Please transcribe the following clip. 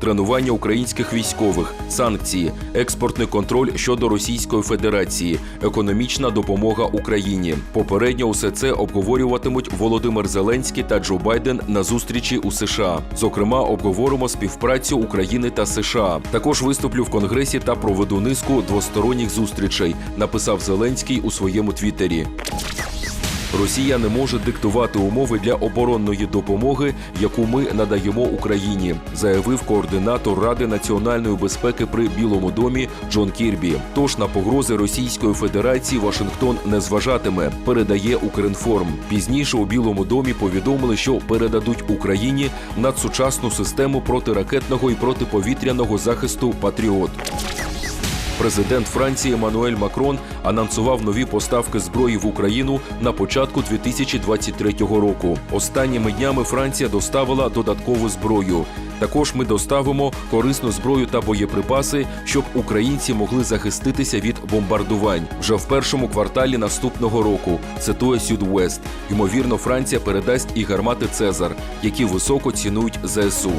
тренування українських військових, санкції, експортний контроль щодо Російської Федерації, економічна допомога Україні. Попередньо усе це обговорюватимуть Володимир Зеленський та Джо Байден на зустрічі у США. Зокрема, обговоримо співпрацю України та США. Також виступлю в Конгресі та проведу низку двосторонніх зустрічей. Написав Зеленський у своєму твіттері. Росія не може диктувати умови для оборонної допомоги, яку ми надаємо Україні, заявив координатор Ради національної безпеки при Білому домі Джон Кірбі. Тож на погрози Російської Федерації Вашингтон не зважатиме, передає Укрінформ. Пізніше у Білому домі повідомили, що передадуть Україні надсучасну систему протиракетного і протиповітряного захисту Патріот. Президент Франції Еммануель Макрон анонсував нові поставки зброї в Україну на початку 2023 року. Останніми днями Франція доставила додаткову зброю. Також ми доставимо корисну зброю та боєприпаси, щоб українці могли захиститися від бомбардувань вже в першому кварталі наступного року. Цитує Сюдвест. Ймовірно, Франція передасть і гармати Цезар, які високо цінують ЗСУ.